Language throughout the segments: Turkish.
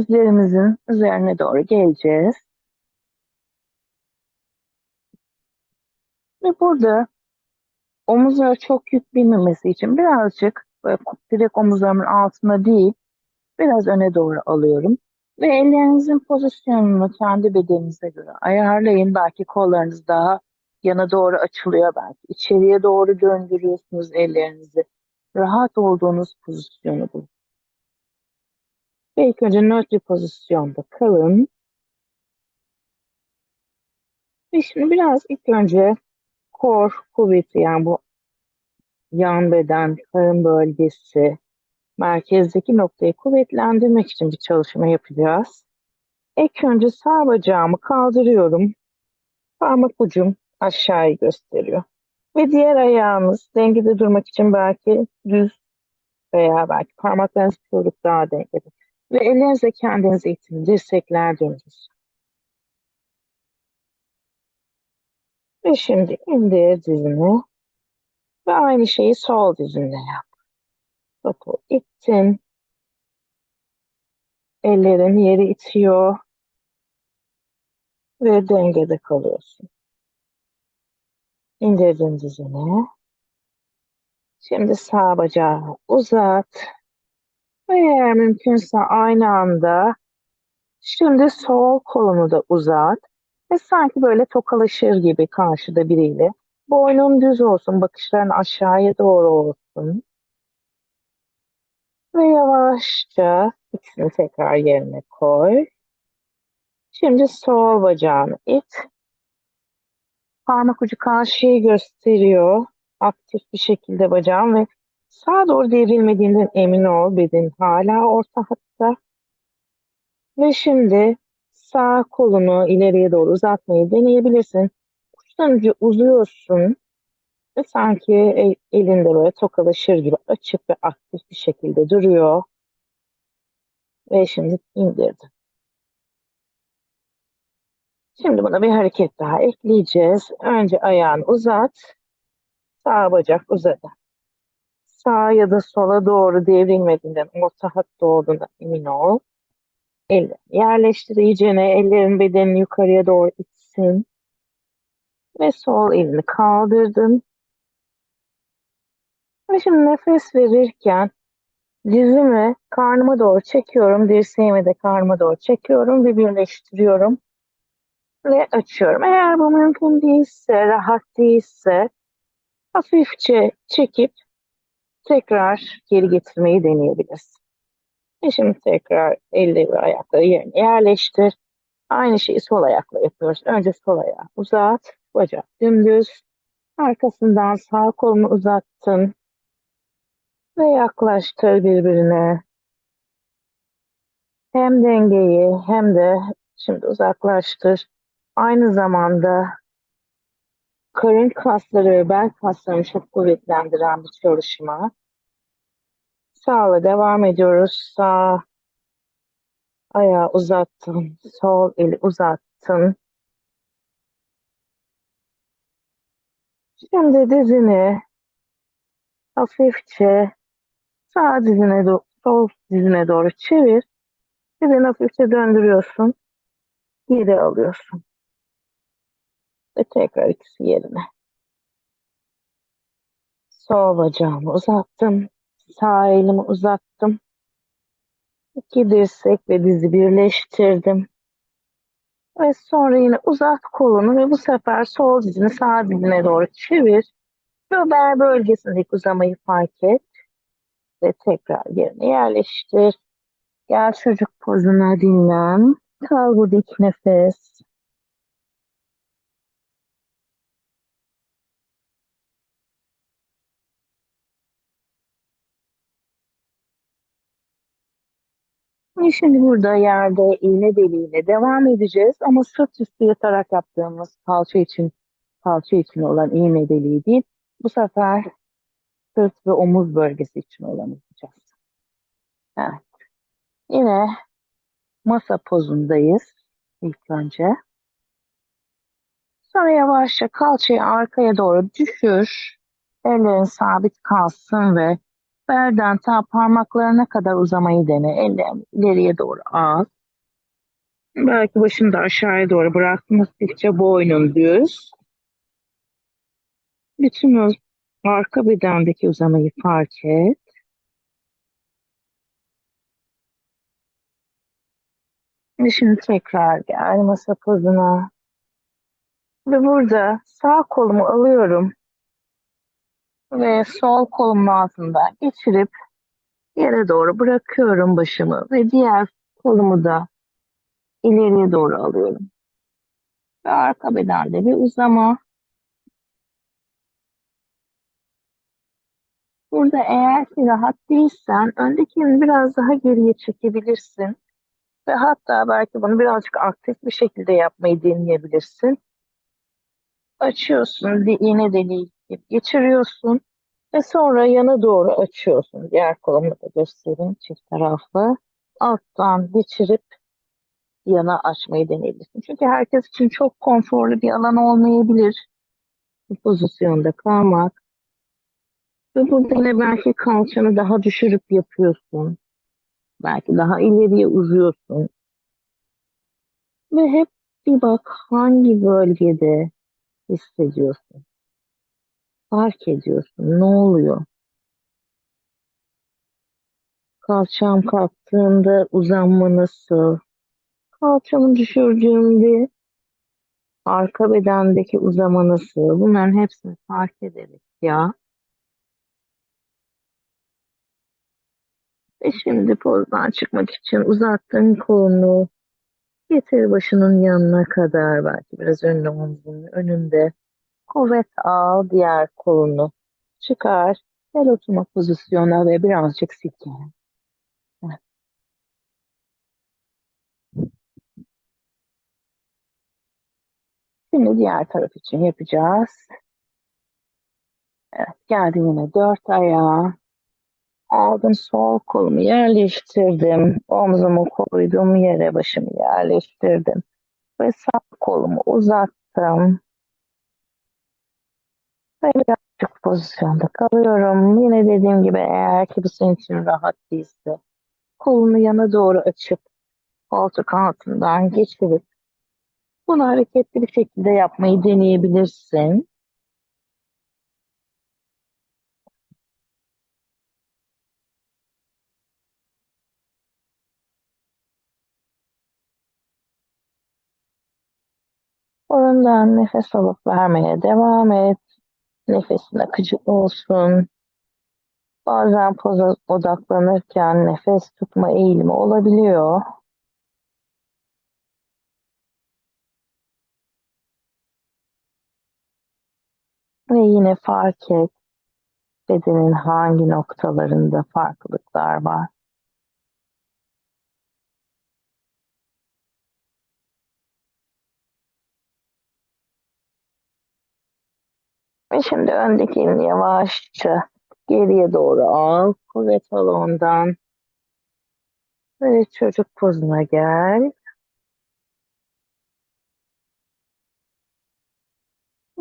dizlerimizin üzerine doğru geleceğiz. Ve burada omuzlara çok yük binmemesi için birazcık direkt omuzlarımın altına değil biraz öne doğru alıyorum. Ve ellerinizin pozisyonunu kendi bedeninize göre ayarlayın. Belki kollarınız daha yana doğru açılıyor belki. içeriye doğru döndürüyorsunuz ellerinizi. Rahat olduğunuz pozisyonu bulun. Ve ilk önce nötr pozisyonda kalın. Ve şimdi biraz ilk önce kor kuvveti yani bu yan beden, karın bölgesi, merkezdeki noktayı kuvvetlendirmek için bir çalışma yapacağız. İlk önce sağ bacağımı kaldırıyorum. Parmak ucum aşağıyı gösteriyor. Ve diğer ayağınız dengede durmak için belki düz veya belki parmaklarınız kıvrık daha dengede. Ve ellerinizle kendinizi itin. Dirsekler dönüz. Ve şimdi indir dizini. Ve aynı şeyi sol dizinle yap. Topu ittin. Ellerin yeri itiyor. Ve dengede kalıyorsun. İndirdin dizini. Şimdi sağ bacağı uzat. Eğer mümkünse aynı anda şimdi sol kolunu da uzat. Ve sanki böyle tokalaşır gibi karşıda biriyle. Boynun düz olsun, bakışların aşağıya doğru olsun. Ve yavaşça ikisini tekrar yerine koy. Şimdi sol bacağını it. Parmak ucu karşıyı gösteriyor. Aktif bir şekilde bacağım ve sağa doğru devrilmediğinden emin ol. Beden hala orta hatta. Ve şimdi sağ kolunu ileriye doğru uzatmayı deneyebilirsin. Uçtan ucu uzuyorsun. Ve sanki elinde böyle tokalaşır gibi açık ve aktif bir şekilde duruyor. Ve şimdi indirdim. Şimdi buna bir hareket daha ekleyeceğiz. Önce ayağını uzat. Sağ bacak uzadı. Sağ ya da sola doğru devrilmediğinden, orta hatta olduğundan emin ol. Ellerini yerleştir iyicene. Ellerin bedenini yukarıya doğru itsin. Ve sol elini kaldırdın. Ve şimdi nefes verirken dizimi karnıma doğru çekiyorum. Dirseğimi de karnıma doğru çekiyorum ve birleştiriyorum. Ve açıyorum. Eğer bu mümkün değilse, rahat değilse hafifçe çekip tekrar geri getirmeyi deneyebiliriz. E şimdi tekrar elleri ve ayakları yerine yerleştir. Aynı şeyi sol ayakla yapıyoruz. Önce sol ayağı uzat, bacak dümdüz. Arkasından sağ kolunu uzattın ve yaklaştır birbirine. Hem dengeyi hem de şimdi uzaklaştır. Aynı zamanda karın kasları bel kaslarını çok kuvvetlendiren bir çalışma. Sağla devam ediyoruz. Sağ ayağı uzattın. Sol eli uzattın. Şimdi dizini hafifçe sağ dizine doğru, sol dizine doğru çevir. Dizini hafifçe döndürüyorsun. Geri alıyorsun. Ve tekrar ikisi yerine. Sol bacağımı uzattım. Sağ elimi uzattım. İki dirsek ve dizi birleştirdim. Ve sonra yine uzat kolunu ve bu sefer sol dizini sağ dizine doğru çevir. Ve bel bölgesindeki uzamayı fark et. Ve tekrar yerine yerleştir. Gel çocuk pozuna dinlen. Kal buradaki nefes. Şimdi burada yerde iğne deliğiyle devam edeceğiz ama sırt üstü yatarak yaptığımız kalça için kalça için olan iğne deliği değil. Bu sefer sırt ve omuz bölgesi için olan yapacağız. Evet. Yine masa pozundayız ilk önce. Sonra yavaşça kalçayı arkaya doğru düşür. Ellerin sabit kalsın ve Belden ta parmaklarına kadar uzamayı dene. Ellerini ileriye doğru al. Belki başını da aşağıya doğru bıraktıkça boynun düz. Bütün o arka bedendeki uzamayı fark et. Şimdi tekrar gel masa pozuna. Ve burada sağ kolumu alıyorum. Ve sol kolumun altından geçirip yere doğru bırakıyorum başımı. Ve diğer kolumu da ileriye doğru alıyorum. Ve arka bedende bir uzama. Burada eğer ki rahat değilsen öndekini biraz daha geriye çekebilirsin. Ve hatta belki bunu birazcık aktif bir şekilde yapmayı deneyebilirsin. Açıyorsun, iğne deliği geçiriyorsun ve sonra yana doğru açıyorsun. Diğer kolumu da göstereyim çift taraflı. Alttan geçirip yana açmayı deneyebilirsin. Çünkü herkes için çok konforlu bir alan olmayabilir. Bu pozisyonda kalmak. Ve burada yine belki kalçanı daha düşürüp yapıyorsun. Belki daha ileriye uzuyorsun. Ve hep bir bak hangi bölgede hissediyorsun. Fark ediyorsun. Ne oluyor? Kalçam kalktığında uzanma nasıl? Kalçamı düşürdüğümde arka bedendeki uzama nasıl? Bunların hepsini fark ederek ya. Ve şimdi pozdan çıkmak için uzattığın kolunu getir başının yanına kadar belki biraz önüne omzunun önünde. Kuvvet al diğer kolunu çıkar. Gel oturma pozisyona ve birazcık silkelen. Şimdi diğer taraf için yapacağız. Evet, geldim yine dört ayağa. Aldım sol kolumu yerleştirdim. Omzumu koydum yere başımı yerleştirdim. Ve sağ kolumu uzattım. Ve birazcık pozisyonda kalıyorum. Yine dediğim gibi eğer ki bu senin için rahat değilse kolunu yana doğru açıp koltuk altından geçirip bunu hareketli bir şekilde yapmayı deneyebilirsin. Burundan nefes alıp vermeye devam et. Nefesin akıcı olsun. Bazen poza odaklanırken nefes tutma eğilimi olabiliyor. Ve yine fark et bedenin hangi noktalarında farklılıklar var. Ve şimdi öndekini yavaşça geriye doğru al. Kuvvet al ondan. Ve çocuk pozuna gel.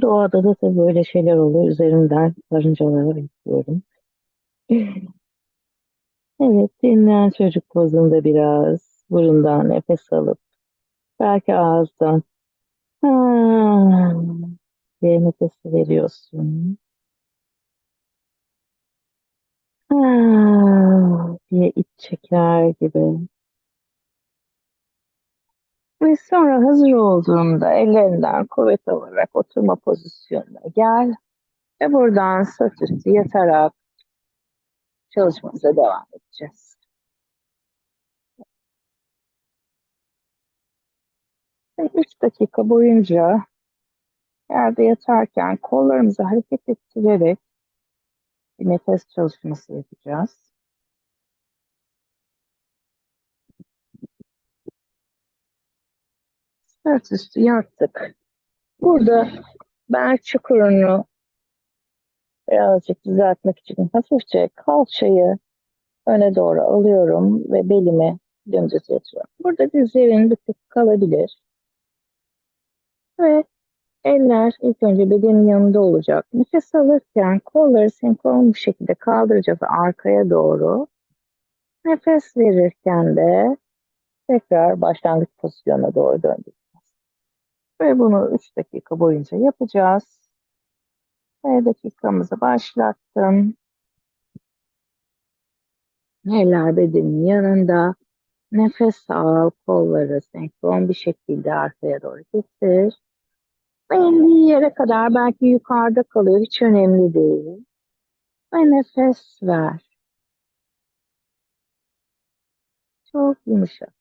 Doğada da tabii böyle şeyler oluyor. Üzerimden karıncalara bekliyorum. Evet, dinlen çocuk pozunda biraz. Burundan nefes alıp belki ağızdan ha, diye nefes veriyorsun. Ha, diye iç çeker gibi. Ve sonra hazır olduğunda ellerinden kuvvet alarak oturma pozisyonuna gel. Ve buradan sırt üstü yatarak çalışmamıza devam edeceğiz. Ve 3 dakika boyunca yerde yatarken kollarımızı hareket ettirerek bir nefes çalışması yapacağız. Sırt üstü yattık. Burada bel çukurunu birazcık düzeltmek için hafifçe kalçayı öne doğru alıyorum ve belimi dümdüz yatırıyorum. Burada dizlerin bir tık kalabilir. Ve Eller ilk önce bedenin yanında olacak. Nefes alırken kolları senkron bir şekilde kaldıracağız arkaya doğru. Nefes verirken de tekrar başlangıç pozisyonuna doğru döndüreceğiz. Ve bunu 3 dakika boyunca yapacağız. Ve dakikamızı başlattım. Eller bedenin yanında. Nefes al, kolları senkron bir şekilde arkaya doğru getir. İndiği yere kadar belki yukarıda kalıyor, hiç önemli değil. Ve nefes ver. Çok yumuşak.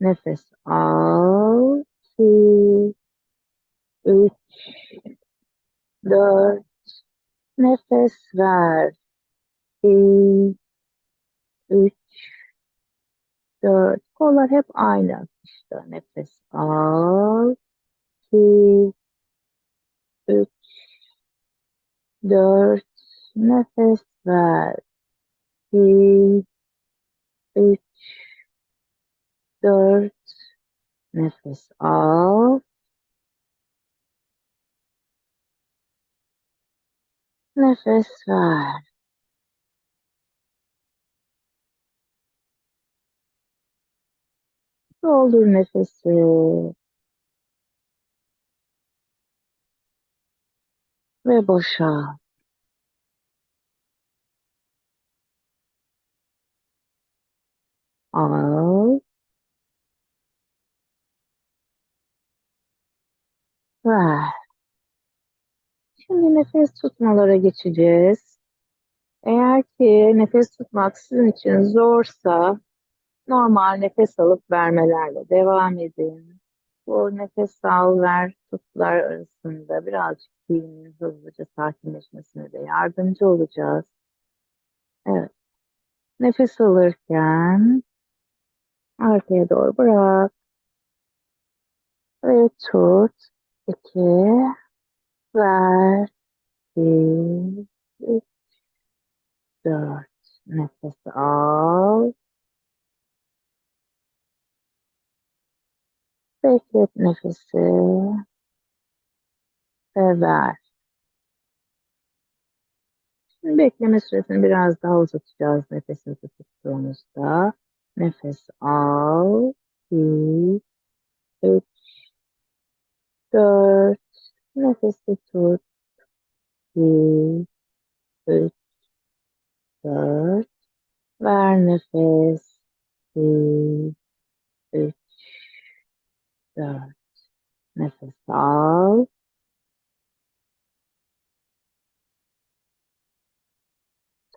Nefes al. 2, 3, 4. Nefes ver. 2, 3, 4. Kollar hep aynı akışta. Nefes al. 2, 3, 4. Nefes ver. 2, 3, 4. Nefes al. Nefes ver. Doldur nefesi. Ve boşalt. Al. Ver. Şimdi nefes tutmalara geçeceğiz. Eğer ki nefes tutmak sizin için zorsa normal nefes alıp vermelerle devam edin. Bu nefes al ver tutlar arasında birazcık zihnin hızlıca sakinleşmesine de yardımcı olacağız. Evet. Nefes alırken arkaya doğru bırak ve tut. İki, ver, bir, üç, dört. Nefes al. Beklet nefesi. Ve ver. Şimdi bekleme süresini biraz daha uzatacağız nefesimizi tuttuğumuzda. Nefes al, 2, 3, 4, nefesi tut, 2, 3, 4, ver nefes, 2, 3, the necessary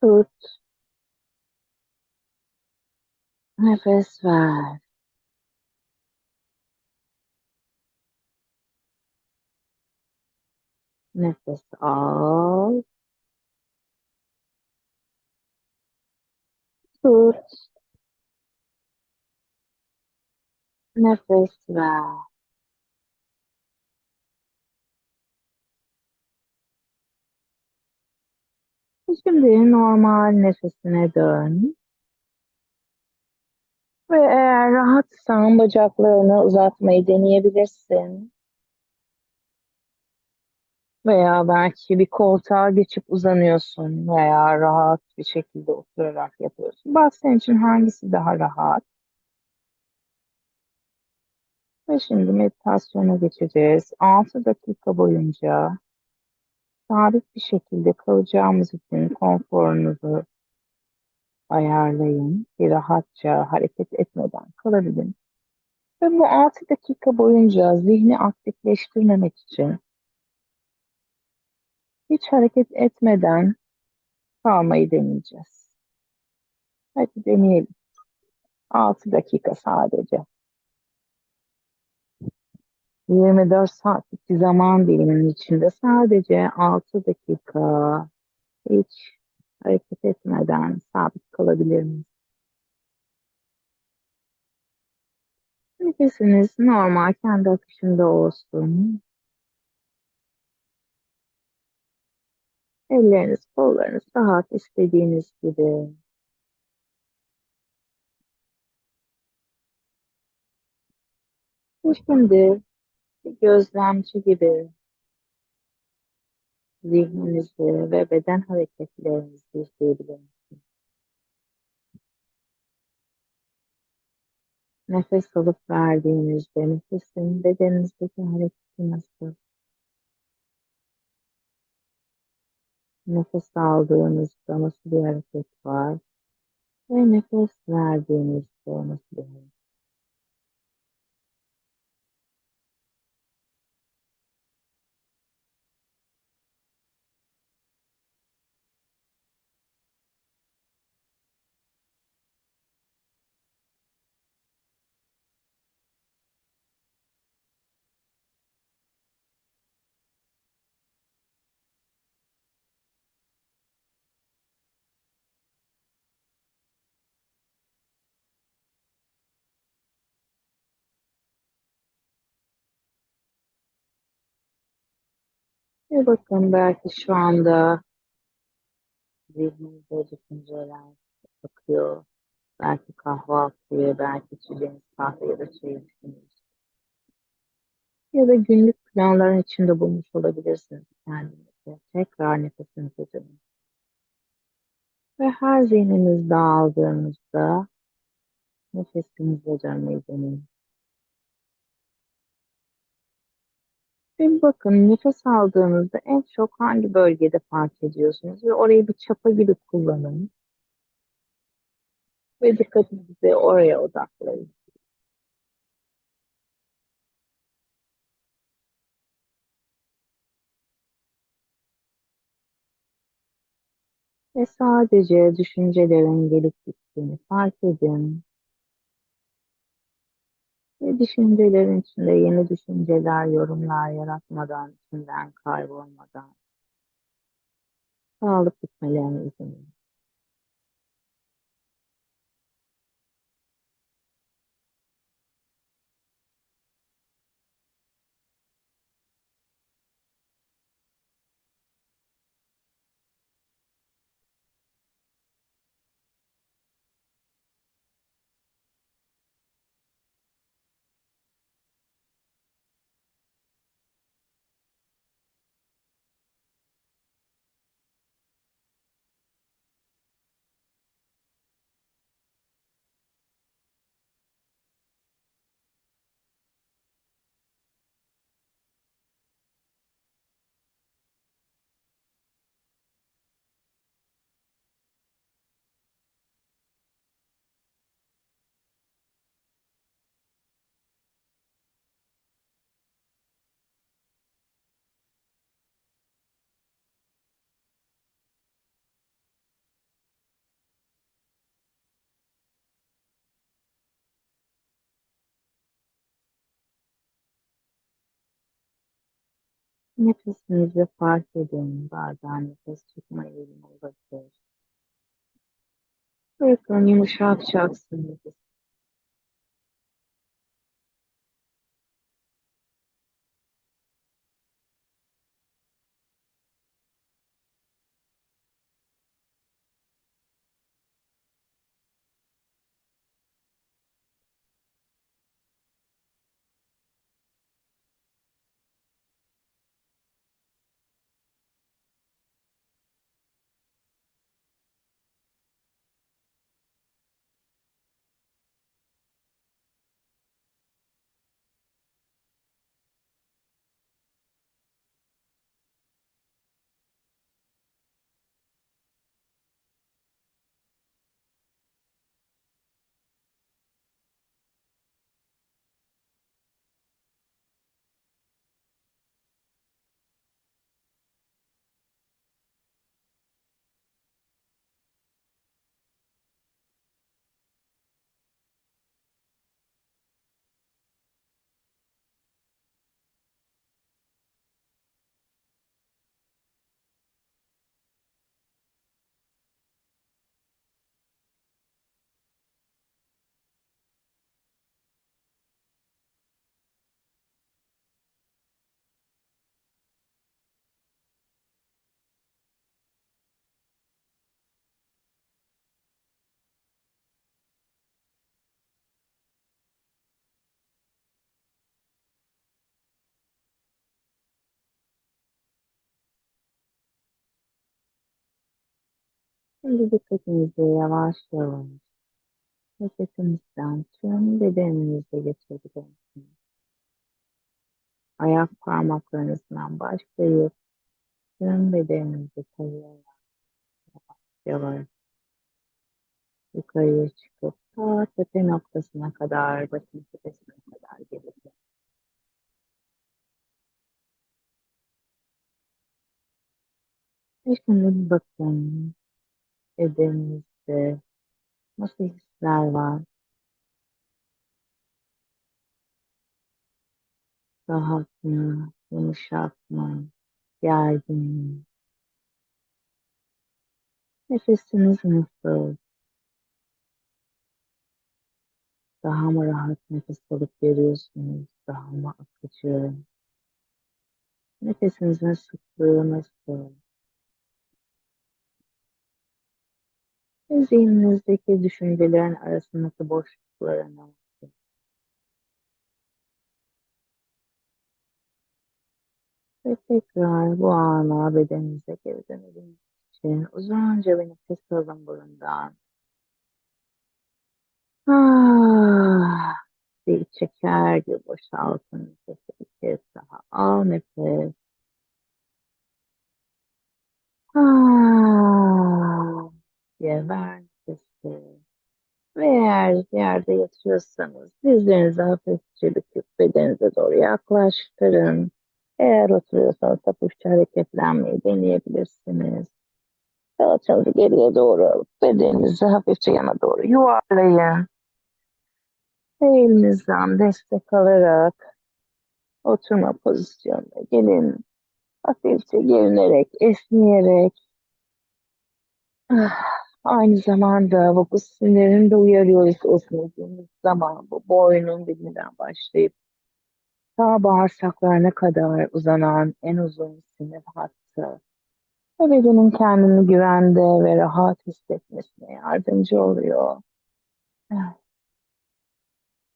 tooth nefes ver. Nefes all. Tut. Nefes ver. Şimdi normal nefesine dön. Ve eğer rahatsan bacaklarını uzatmayı deneyebilirsin. Veya belki bir koltuğa geçip uzanıyorsun veya rahat bir şekilde oturarak yapıyorsun. Bak senin için hangisi daha rahat. Ve şimdi meditasyona geçeceğiz. 6 dakika boyunca sabit bir şekilde kalacağımız için konforunuzu ayarlayın. Bir rahatça hareket etmeden kalabilin. Ve bu 6 dakika boyunca zihni aktifleştirmemek için hiç hareket etmeden kalmayı deneyeceğiz. Hadi deneyelim. 6 dakika sadece. 24 saatlik bir zaman diliminin içinde sadece 6 dakika hiç hareket etmeden sabit kalabilir miyiz? Nefesiniz normal kendi akışında olsun. Elleriniz, kollarınız rahat istediğiniz gibi. Şimdi Gözlemci gibi zihninizi ve beden hareketlerinizi izleyebilirsiniz. Nefes alıp verdiğinizde nefesin bedeninizdeki hareketi nasıl? Nefes aldığınızda nasıl bir hareket var? Ve nefes verdiğinizde nasıl bir hareket? Ve bakın belki şu anda zihninize düşünceler akıyor. Belki kahvaltıyı, belki içeceğiniz kahve ya da çayı düşünüyorsunuz. Ya da günlük planların içinde bulmuş olabilirsiniz kendinizi. Tekrar nefesinize dönün. Ve her zihniniz dağıldığınızda nefesinize dönmeyi deneyin. Ve bakın nefes aldığınızda en çok hangi bölgede fark ediyorsunuz ve orayı bir çapa gibi kullanın. Ve dikkatinizi oraya odaklayın. Ve sadece düşüncelerin gelip gittiğini fark edin. Ve düşüncelerin içinde yeni düşünceler, yorumlar yaratmadan, içinden kaybolmadan sağlık gitmelerine izin verin. Nefesinizi fark edin. Bazen nefes tutma eğilimi olabilir. Bırakın yumuşakça Şimdi dikkatinizi yavaş yavaş nefesinizden tüm bedeninize geçebilirsiniz. Ayak parmaklarınızdan başlayıp tüm bedeninizi taşıyarak yavaş yukarıya çıkıp ta tepe noktasına kadar, başın tepesine kadar gelecek. Ve şimdi bakın bedeninizde nasıl hisler var? Rahat mı, yumuşak mı, gergin mi? Nefesiniz nasıl? Daha mı rahat nefes alıp veriyorsunuz? Daha mı akıcı? Nefesinizin sıklığı nasıl? Ve zihninizdeki düşüncelerin arasındaki boşluklara ne Ve tekrar bu ana bedeninize geri dönebilmek için uzunca bir nefes alın burundan. Ah, bir çeker gibi boşaltın nefesi bir kez daha. Al nefes. Ah, diye ver nefesi. Ve eğer yerde yatıyorsanız dizlerinizi hafifçe büküp bedeninize doğru yaklaştırın. Eğer oturuyorsanız hafifçe hareketlenmeyi deneyebilirsiniz. Kalçanızı geriye doğru alıp bedeninizi hafifçe yana doğru yuvarlayın. Elinizden destek alarak oturma pozisyonuna gelin. Hafifçe gerinerek, esneyerek ah, aynı zamanda vagus sinirini de uyarıyoruz esnediğimiz zaman bu boynun dibinden başlayıp ta bağırsaklarına kadar uzanan en uzun sinir hattı ve bedenin kendini güvende ve rahat hissetmesine yardımcı oluyor.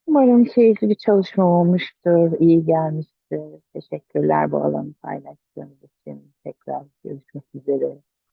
Umarım keyifli bir çalışma olmuştur, iyi gelmiştir. Teşekkürler bu alanı paylaştığınız için. Tekrar görüşmek üzere.